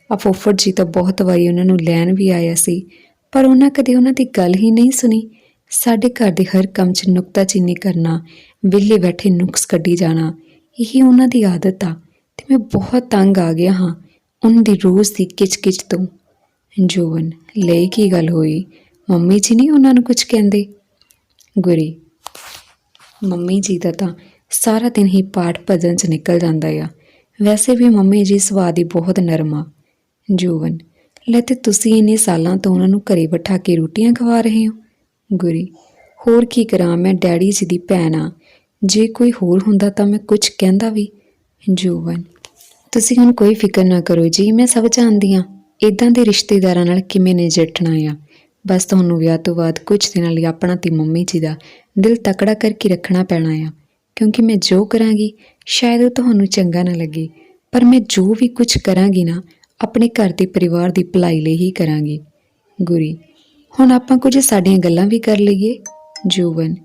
ਆ ਫੁੱਫੜ ਜੀ ਤਾਂ ਬਹੁਤ ਵਾਰੀ ਉਹਨਾਂ ਨੂੰ ਲੈਣ ਵੀ ਆਇਆ ਸੀ, ਪਰ ਉਹਨਾਂ ਕਦੇ ਉਹਨਾਂ ਦੀ ਗੱਲ ਹੀ ਨਹੀਂ ਸੁਣੀ। ਸਾਡੇ ਘਰ ਦੇ ਹਰ ਕੰਮ 'ਚ ਨੁਕਤਾਚੀਨੀ ਕਰਨਾ, ਵਿਹਲੇ ਬੈਠੇ ਨੁਕਸ ਕੱਢੀ ਜਾਣਾ ਇਹੀ ਉਹਨਾਂ ਦੀ ਆਦਤ ਆ ਤੇ ਮੈਂ ਬਹੁਤ ਤੰਗ ਆ ਗਿਆ ਹਾਂ ਉਹਨਾਂ ਦੀ ਰੋਜ਼ ਦੀ ਕਿਚ-ਕਿਚ ਤੋਂ। ਜੋਵਨ ਲਈ ਕੀ ਗੱਲ ਹੋਈ? ਮੰਮੀ ਜੀ ਨਹੀਂ ਉਹਨਾਂ ਨੂੰ ਕੁਝ ਕਹਿੰਦੇ? ਗੁਰੀ, ਮੰਮੀ ਜੀ ਦਾ ਤਾਂ ਸਾਰਾ ਦਿਨ ਹੀ ਪਾਠ ਭਜਨ ਚ ਨਿਕਲ ਜਾਂਦਾ ਆ। ਵੈਸੇ ਵੀ ਮੰਮੀ ਜੀ ਸੁਭਾਅ ਦੀ ਬਹੁਤ ਨਰਮ ਆ। ਜੋਵਨ ਲੈ ਤੇ ਤੁਸੀਂ ਇੰਨੇ ਸਾਲਾਂ ਤੋਂ ਉਹਨਾਂ ਨੂੰ ਘਰੇ ਬਿਠਾ ਕੇ ਰੋਟੀਆਂ ਖਵਾ ਰਹੇ ਹੋ? ਗੁਰੀ, ਹੋਰ ਕੀ ਕਰਾਂ, ਮੈਂ ਡੈਡੀ ਜੀ ਦੀ ਭੈਣ ਆ। ਜੇ ਕੋਈ ਹੋਰ ਹੁੰਦਾ ਤਾਂ ਮੈਂ ਕੁਝ ਕਹਿੰਦਾ ਵੀ ਜੋਵਨ ਤੁਸੀਂ ਹੁਣ ਕੋਈ ਫਿਕਰ ਨਾ ਕਰੋ ਜੀ, ਮੈਂ ਸਭ ਜਾਣਦੀ ਆ ਇਦਾਂ ਦੇ ਰਿਸ਼ਤੇਦਾਰਾਂ ਨਾਲ ਕਿਵੇਂ ਨਜਿੱਠਣਾ ਆ? ਬਸ ਤੁਹਾਨੂੰ ਵਿਆਹ ਤੋਂ ਬਾਅਦ ਕੁਝ ਦਿਨਾਂ ਲਈ ਆਪਣਾ ਤੇ ਮੰਮੀ ਜੀ ਦਾ ਦਿਲ ਤਕੜਾ ਕਰਕੇ ਰੱਖਣਾ ਪੈਣਾ ਆ। ਕਿਉਂਕਿ ਮੈਂ ਜੋ ਕਰਾਂਗੀ, ਸ਼ਾਇਦ ਉਹ ਤੁਹਾਨੂੰ ਚੰਗਾ ਨਾ ਲੱਗੇ। ਪਰ ਮੈਂ ਜੋ ਵੀ ਕੁਝ ਕਰਾਂਗੀ ਨਾ, ਆਪਣੇ ਘਰ ਦੇ ਪਰਿਵਾਰ ਦੀ ਭਲਾਈ ਲਈ ਹੀ ਕਰਾਂਗੀ। ਗੁਰੀ, ਹੁਣ ਆਪਾਂ ਕੁਝ ਸਾਡੀਆਂ ਗੱਲਾਂ ਵੀ ਕਰ ਲਈਏ? ਜੋਵਨ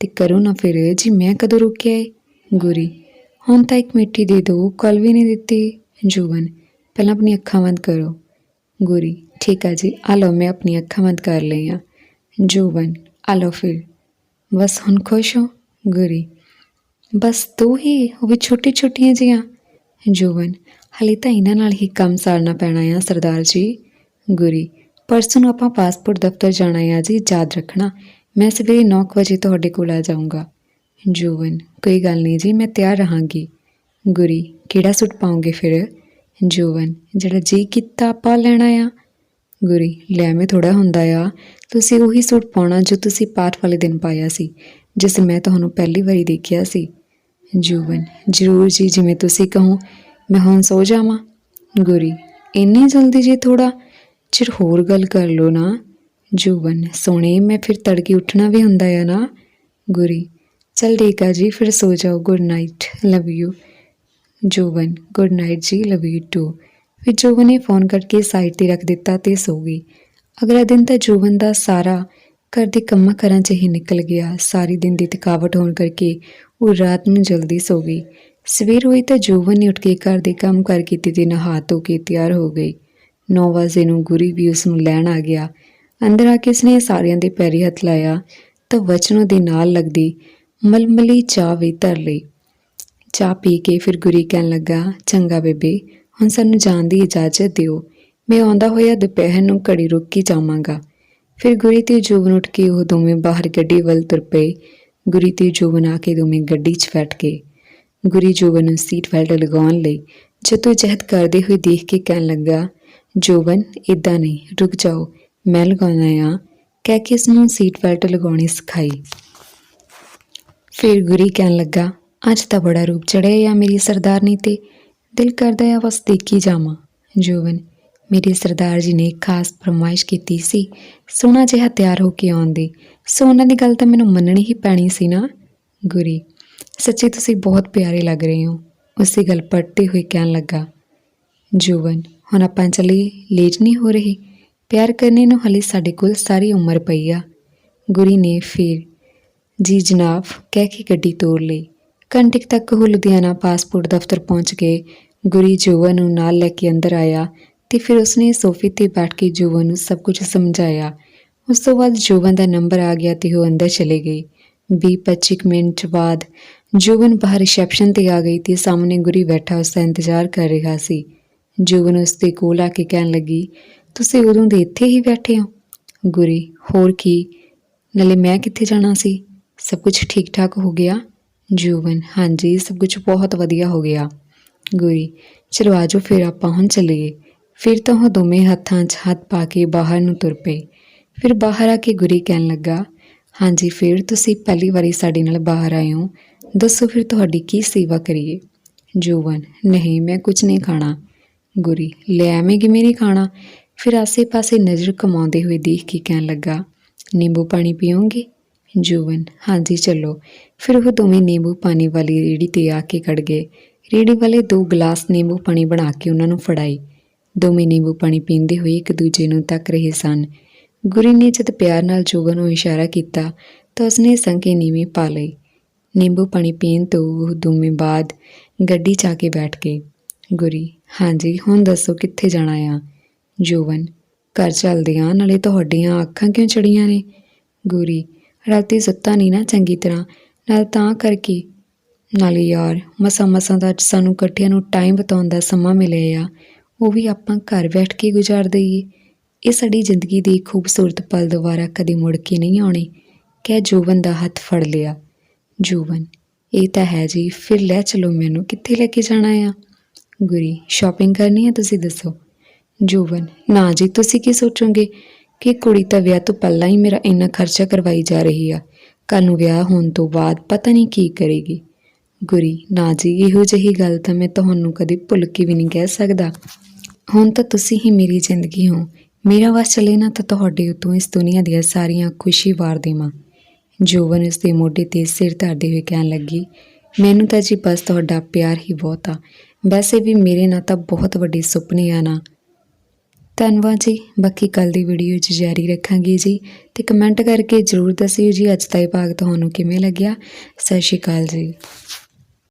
ਤੇ ਕਰੋ ਨਾ ਫਿਰ, ਜੀ ਮੈਂ ਕਦੋਂ ਰੁਕਿਆ ਏ? ਗੁਰੀ, ਹੁਣ ਤਾਂ ਇੱਕ ਮਿੱਠੀ ਦੇ ਦਿਓ ਕੱਲ ਵੀ ਨਹੀਂ ਦਿੱਤੀ। ਜੋਵਨ ਪਹਿਲਾਂ ਆਪਣੀ ਅੱਖਾਂ ਬੰਦ ਕਰੋ। ਗੁਰੀ, ਠੀਕ ਆ ਜੀ, ਆ ਲਓ ਮੈਂ ਆਪਣੀ ਅੱਖਾਂ ਬੰਦ ਕਰ ਲਈਆਂ। ਜੋਬਨ ਆ ਲਓ ਫਿਰ। ਬਸ ਹੁਣ ਖੁਸ਼ ਹੋ? ਗੁਰੀ, ਬਸ ਤੂੰ ਹੀ, ਉਹ ਵੀ ਛੋਟੀ ਛੋਟੀਆਂ ਜੀਆਂ ਜੋਬਨ ਹਲੇ ਤਾਂ ਇਹਨਾਂ ਨਾਲ ਹੀ ਕੰਮ ਸਾਰਨਾ ਪੈਣਾ ਆ, ਸਰਦਾਰ ਜੀ। ਗੁਰੀ, ਪਰਸੋਂ ਨੂੰ ਆਪਾਂ ਪਾਸਪੋਰਟ ਦਫ਼ਤਰ ਜਾਣਾ ਆ ਜੀ, ਯਾਦ ਰੱਖਣਾ। ਮੈਂ ਸਵੇਰੇ 9 ਵਜੇ ਤੁਹਾਡੇ ਕੋਲ ਆ ਜਾਊਂਗਾ। ਜੋਬਨ ਕੋਈ ਗੱਲ ਨਹੀਂ ਜੀ, ਮੈਂ ਤਿਆਰ ਰਹਾਂਗੀ। ਗੁਰੀ, ਕਿਹੜਾ ਸੂਟ ਪਾਉਂਗੇ ਫਿਰ? ਜੋਵਨ, ਜਿਹੜਾ ਜੀ ਕੀਤਾ ਪਾ ਲੈਣਾ ਆ। ਗੁਰੀ, ਲੈ ਮੈਂ ਥੋੜਾ ਹੁੰਦਾ ਆ। ਤੁਸੀਂ ਉਹੀ ਸੂਟ ਪਾਉਣਾ ਜੋ ਤੁਸੀਂ ਪਾਠ ਵਾਲੇ ਦਿਨ ਪਾਇਆ ਸੀ, ਜਿਸ ਮੈਂ ਤੁਹਾਨੂੰ ਪਹਿਲੀ ਵਾਰੀ ਦੇਖਿਆ ਸੀ। ਜੋਬਨ ਜ਼ਰੂਰ ਜੀ, ਜਿਵੇਂ ਤੁਸੀਂ ਕਹੋ, ਮੈਂ ਹੁਣ ਸੋ ਜਾਵਾਂ। ਗੁਰੀ, ਇੰਨੀ ਜਲਦੀ ਜੀ ਥੋੜਾ ਚਿਰ ਹੋਰ ਗੱਲ ਕਰ ਲੋ ਨਾ। ਜੂਵਨ ਸੋਹਣੇ, ਮੈਂ ਫਿਰ ਤੜਕੇ ਉੱਠਣਾ ਵੀ ਹੁੰਦਾ ਆ ਨਾ। ਗੁਰੀ, ਚਲ ਠੀਕ ਆ ਜੀ, ਫਿਰ ਸੋ ਜਾਓ good night love you Jovan good night ji love you too ਫਿਰ ਜੋਵਨ ਨੇ ਫੋਨ ਕਰਕੇ ਸਾਈਡ ਤੇ ਰੱਖ ਦਿੱਤਾ ਤੇ ਸੋ ਗਈ। ਅਗਲਾ ਦਿਨ ਤਾਂ ਜੋਬਨ ਦਾ ਸਾਰਾ ਘਰ ਦੇ ਕੰਮਾਂ ਕਾਰਾਂ 'ਚ ਹੀ ਨਿਕਲ ਗਿਆ। ਸਾਰੀ ਦਿਨ ਦੀ ਥਕਾਵਟ ਹੋਣ ਕਰਕੇ ਉਹ ਰਾਤ ਨੂੰ ਜਲਦੀ ਸੋ ਗਈ। ਸਵੇਰ ਹੋਈ ਤਾਂ ਜੋਵਨ ਨੇ ਉੱਠ ਕੇ ਘਰ ਦੇ ਕੰਮ ਕਰ ਕੀਤੇ ਤੇ ਨਹਾ ਧੋ ਕੇ ਤਿਆਰ ਹੋ ਗਈ। 9 ਵਜੇ ਨੂੰ ਗੁਰੀ ਵੀ ਉਸ ਨੂੰ ਲੈਣ ਆ ਗਿਆ। ਅੰਦਰ ਆ ਕੇ ਉਸਨੇ ਸਾਰਿਆਂ ਦੇ ਪੈਰੀ ਹੱਥ ਲਾਇਆ ਤਾਂ ਵਚਨੋਂ ਦੇ ਨਾਲ ਲੱਗਦੀ, ਮਲਮਲੀ ਚਾਹ ਵੀ ਧਰ ਲਈ। ਚਾਹ ਪੀ ਕੇ ਫਿਰ ਗੁਰੀ ਕਹਿਣ ਲੱਗਾ, ਚੰਗਾ ਬੇਬੇ, ਹੁਣ ਸਾਨੂੰ ਜਾਣ ਦੀ ਇਜਾਜ਼ਤ ਦਿਓ। ਮੈਂ ਆਉਂਦਾ ਹੋਇਆ ਦੁਪਹਿਰ ਨੂੰ ਘੜੀ ਰੁਕ ਕੇ ਜਾਵਾਂਗਾ। ਫਿਰ ਗੁਰੀ ਤੇ ਜੋਬਨ ਉੱਠ ਕੇ ਉਹ ਦੋਵੇਂ ਬਾਹਰ ਗੱਡੀ ਵੱਲ ਤੁਰ ਪਏ। ਗੁਰੀ ਤੇ ਜੋਬਨ ਆ ਕੇ ਦੋਵੇਂ ਗੱਡੀ 'ਚ ਬੈਠ ਗਏ। ਗੁਰੀ ਜੋਬਨ ਨੂੰ ਸੀਟ ਬੈਲਟ ਲਗਾਉਣ ਲਈ ਜਦੋਂ ਜਹਿਦ ਕਰਦੇ ਹੋਏ ਦੇਖ ਕੇ ਕਹਿਣ ਲੱਗਾ, ਜੋਬਨ ਇਦਾਂ ਨਹੀਂ, ਰੁਕ ਜਾਓ। ਮੈਂ ਲਗਾਉਣਾ ਆ। ਕਹਿ ਕੇ ਇਸ ਨੂੰ ਸੀਟ ਬੈਲਟ ਲਗਾਉਣੀ ਸਿਖਾਈ। ਫਿਰ ਗੁਰੀ ਕਹਿਣ ਲੱਗਾ, ਅੱਜ ਤਾਂ ਬੜਾ ਰੂਪ ਚੜਿਆ ਆ ਮੇਰੀ ਸਰਦਾਰਨੀ ਤੇ। ਦਿਲ ਕਰਦਾ ਆ ਬਸ ਦੇਖੀ ਜਾਵਾਂ। ਜੋਵਨ ਮੇਰੇ ਸਰਦਾਰ ਜੀ ਨੇ ਖਾਸ ਫਰਮਾਇਸ਼ ਕੀਤੀ ਸੀ, ਸੋਹਣਾ ਜਿਹਾ ਤਿਆਰ ਹੋ ਕੇ ਆਉਣ ਦੀ। ਸੋ ਉਹਨਾਂ ਦੀ ਗੱਲ ਤਾਂ ਮੈਨੂੰ ਮੰਨਣੀ ਹੀ ਪੈਣੀ ਸੀ ਨਾ? ਗੁਰੀ, ਸੱਚੀ ਤੁਸੀਂ ਬਹੁਤ ਪਿਆਰੇ ਲੱਗ ਰਹੇ ਹੋ। ਉਸੇ ਗੱਲ ਪੜਤੇ ਹੋਏ ਕਹਿਣ ਲੱਗਾ। ਜੋਵਨ ਹੁਣ ਆਪਾਂ ਚੱਲੀਏ, ਲੇਟ ਨਹੀਂ ਹੋ ਰਹੀ? ਪਿਆਰ ਕਰਨੇ ਨੂੰ ਹਲੇ ਸਾਡੇ ਕੋਲ ਸਾਰੀ ਉਮਰ ਪਈ ਆ। ਗੁਰੀ ਨੇ ਫਿਰ ਜੀ ਜਨਾਬ ਕਹਿ ਕੇ ਗੱਡੀ ਤੋੜ ਲਈ। ਘੰਟੇ ਤੱਕ ਉਹ ਲੁਧਿਆਣਾ ਪਾਸਪੋਰਟ ਦਫ਼ਤਰ ਪਹੁੰਚ ਗਏ। ਗੁਰੀ ਜੋਵਨ ਨੂੰ ਨਾਲ ਲੈ ਕੇ ਅੰਦਰ ਆਇਆ ਤੇ ਫਿਰ ਉਸਨੇ ਸੋਫੇ ਤੇ ਬੈਠ ਕੇ ਜੋਵਨ ਨੂੰ ਸਭ ਕੁਝ ਸਮਝਾਇਆ। ਉਸ ਤੋਂ ਬਾਅਦ ਜੋਵਨ ਦਾ ਨੰਬਰ ਆ ਗਿਆ ਤੇ ਉਹ ਅੰਦਰ ਚਲੇ ਗਈ। 20-25 ਮਿੰਟ ਬਾਅਦ ਜੋਵਨ ਬਾਹਰ ਰਿਸੈਪਸ਼ਨ ਤੇ ਆ ਗਈ ਤੇ ਸਾਹਮਣੇ ਗੁਰੀ ਬੈਠਾ ਉਸ ਦਾ ਇੰਤਜ਼ਾਰ ਕਰ ਰਿਹਾ ਸੀ। ਜੋਵਨ ਉਸ ਦੇ ਕੋਲ ਆ ਕੇ ਕਹਿਣ ਲੱਗੀ ਤੁਸੀਂ ਉਦੋਂ ਦੇ ਇੱਥੇ ਹੀ ਬੈਠੇ ਹੋ? ਗੁਰੀ, ਹੋਰ ਕੀ? ਨਾਲੇ ਮੈਂ ਕਿੱਥੇ ਜਾਣਾ ਸੀ? ਸਭ ਕੁਝ ਠੀਕ ਠਾਕ ਹੋ ਗਿਆ? ਜੂਵਨ ਹਾਂਜੀ, ਸਭ ਕੁਝ ਬਹੁਤ ਵਧੀਆ ਹੋ ਗਿਆ। ਗੁਰੀ, ਚਲੋ ਆਜੋ ਫਿਰ ਆਪਾਂ ਹੁਣ ਚੱਲੀਏ। ਫਿਰ ਤਾਂ ਉਹ ਦੋਵੇਂ ਹੱਥਾਂ 'ਚ ਹੱਥ ਪਾ ਕੇ ਬਾਹਰ ਨੂੰ ਤੁਰ ਪਏ। ਫਿਰ ਬਾਹਰ ਆ ਕੇ ਗੁਰੀ ਕਹਿਣ ਲੱਗਾ, ਹਾਂਜੀ, ਫਿਰ ਤੁਸੀਂ ਪਹਿਲੀ ਵਾਰੀ ਸਾਡੇ ਨਾਲ ਬਾਹਰ ਆਏ ਹੋ। ਦੱਸੋ ਫਿਰ ਤੁਹਾਡੀ ਕੀ ਸੇਵਾ ਕਰੀਏ? ਜੋਵਨ ਨਹੀਂ, ਮੈਂ ਕੁਝ ਨਹੀਂ ਖਾਣਾ। ਗੁਰੀ, ਲੈ ਐਵੇਂ ਕਿਵੇਂ ਨਹੀਂ ਖਾਣਾ? ਫਿਰ ਆਸੇ-ਪਾਸੇ ਨਜ਼ਰ ਕਮਾਉਂਦੇ ਹੋਏ ਦੇਖ ਕੇ ਕਹਿਣ ਲੱਗਾ, ਨਿੰਬੂ ਪਾਣੀ ਪੀਓਗੇ? ਜੋਵਨ ਹਾਂਜੀ, ਚੱਲੋ। ਫਿਰ ਉਹ ਦੋਵੇਂ ਨਿੰਬੂ ਪਾਣੀ ਵਾਲੀ ਰੇੜੀ ਤੇ ਆ ਕੇ ਖੜ ਗਏ। ਰੇੜੀ ਵਾਲੇ ਦੋ ਗਲਾਸ ਨਿੰਬੂ ਪਾਣੀ ਬਣਾ ਕੇ ਉਹਨਾਂ ਨੂੰ ਫੜਾਈ। ਦੋਵੇਂ ਨਿੰਬੂ ਪਾਣੀ ਪੀਂਦੇ ਹੋਏ ਇੱਕ ਦੂਜੇ ਨੂੰ ਤੱਕ ਰਹੇ ਸਨ। ਗੁਰੀ ਨੇ ਜਦ ਪਿਆਰ ਨਾਲ ਜੋਗਨ ਨੂੰ ਇਸ਼ਾਰਾ ਕੀਤਾ, ਤਾਂ ਉਸਨੇ ਸੰਕੇ ਨੀਵੇਂ ਪਾ ਲਈ। ਨਿੰਬੂ ਪਾਣੀ ਪੀਣ ਤੋਂ ਉਹ ਦੋਵੇਂ ਬਾਅਦ ਗੱਡੀ 'ਚ ਆ ਕੇ ਬੈਠ ਗਏ। ਗੁਰੀ, ਹਾਂਜੀ, ਹੁਣ ਦੱਸੋ ਕਿੱਥੇ ਜਾਣਾ ਆ? ਜੋਵਨ ਘਰ ਚੱਲਦੇ ਆ ਨਾਲੇ ਤੁਹਾਡੀਆਂ ਅੱਖਾਂ ਕਿਉਂ ਚੜੀਆਂ ਨੇ? ਗੁਰੀ, ਰਾਤੀ ਸੁੱਤਾ ਨਹੀਂ ਨਾ ਚੰਗੀ ਤਰ੍ਹਾਂ, ਨਾਲ ਤਾਂ ਕਰਕੇ ਨਾਲੇ ਯਾਰ ਮਸਾਂ ਮਸਾਂ ਦਾ ਸਾਨੂੰ ਇਕੱਠਿਆਂ ਨੂੰ ਟਾਈਮ ਬਤਾਉਣ ਦਾ ਸਮਾਂ ਮਿਲਿਆ ਆ, ਉਹ ਵੀ ਆਪਾਂ ਘਰ ਬੈਠ ਕੇ ਗੁਜ਼ਾਰ ਦਈਏ। ਇਹ ਸਾਡੀ ਜ਼ਿੰਦਗੀ ਦੀ ਖੂਬਸੂਰਤ ਪਲ ਦੁਬਾਰਾ ਕਦੇ ਮੁੜ ਕੇ ਨਹੀਂ ਆਉਣੇ। ਕਹਿ ਜੋਵਨ ਦਾ ਹੱਥ ਫੜ ਲਿਆ। ਜੋਵਨ ਇਹ ਤਾਂ ਹੈ ਜੀ, ਫਿਰ ਲੈ ਚਲੋ ਮੈਨੂੰ ਕਿੱਥੇ ਲੈ ਕੇ ਜਾਣਾ ਆ? ਗੁਰੀ ਸ਼ਾਪਿੰਗ ਕਰਨੀ ਹੈ ਤੁਸੀਂ ਦੱਸੋ। ਜੋਵਨ, ਨਾ ਜੀ, ਤੁਸੀਂ ਕੀ ਸੋਚੋਗੇ ਕਿ ਕੁੜੀ ਤਾਂ ਵਿਆਹ ਤੋਂ ਪਹਿਲਾਂ ਹੀ ਮੇਰਾ ਇੰਨਾ ਖਰਚਾ ਕਰਵਾਈ ਜਾ ਰਹੀ ਆ? ਕੱਲ ਨੂੰ ਵਿਆਹ ਹੋਣ ਤੋਂ ਬਾਅਦ ਪਤਾ ਨਹੀਂ ਕੀ ਕਰੇਗੀ। ਗੁਰੀ, ਨਾ ਜੀ, ਇਹੋ ਜਿਹੀ ਗੱਲ ਤਾਂ ਮੈਂ ਤੁਹਾਨੂੰ ਕਦੇ ਭੁੱਲ ਕੇ ਵੀ ਨਹੀਂ ਕਹਿ ਸਕਦਾ। ਹੁਣ ਤਾਂ ਤੁਸੀਂ ਹੀ ਮੇਰੀ ਜ਼ਿੰਦਗੀ ਹੋ। ਮੇਰਾ ਵਸ ਚਲੇ ਨਾ ਤਾਂ ਤੁਹਾਡੇ ਉਤੋਂ ਇਸ ਦੁਨੀਆ ਦੀਆਂ ਸਾਰੀਆਂ ਖੁਸ਼ੀ ਵਾਰ ਦੇਵਾਂ। ਜੋਵਨ ਉਸ ਦੇ ਮੋਢੇ ਤੇ ਸਿਰ ਧਰਦੇ ਹੋਏ ਕਹਿਣ ਲੱਗੀ, ਮੈਨੂੰ ਤਾਂ ਜੀ ਬਸ ਤੁਹਾਡਾ ਪਿਆਰ ਹੀ ਬਹੁਤ ਆ। ਵੈਸੇ ਵੀ ਮੇਰੇ ਨਾਲ ਤਾਂ ਬਹੁਤ ਵੱਡੇ ਸੁਪਨੇ ਆ ਨਾ। ਧੰਨਵਾਦ ਜੀ। ਬਾਕੀ ਕੱਲ ਦੀ ਵੀਡੀਓ 'ਚ ਜਾਰੀ ਰੱਖਾਂਗੇ ਜੀ। ਤੇ ਕਮੈਂਟ ਕਰਕੇ ਜਰੂਰ ਦੱਸਿਓ ਜੀ ਅੱਜ ਦਾ ਇਹ ਭਾਗ ਤੁਹਾਨੂੰ ਕਿਵੇਂ ਲੱਗਿਆ। ਸਤਿ ਸ਼੍ਰੀ ਅਕਾਲ ਜੀ।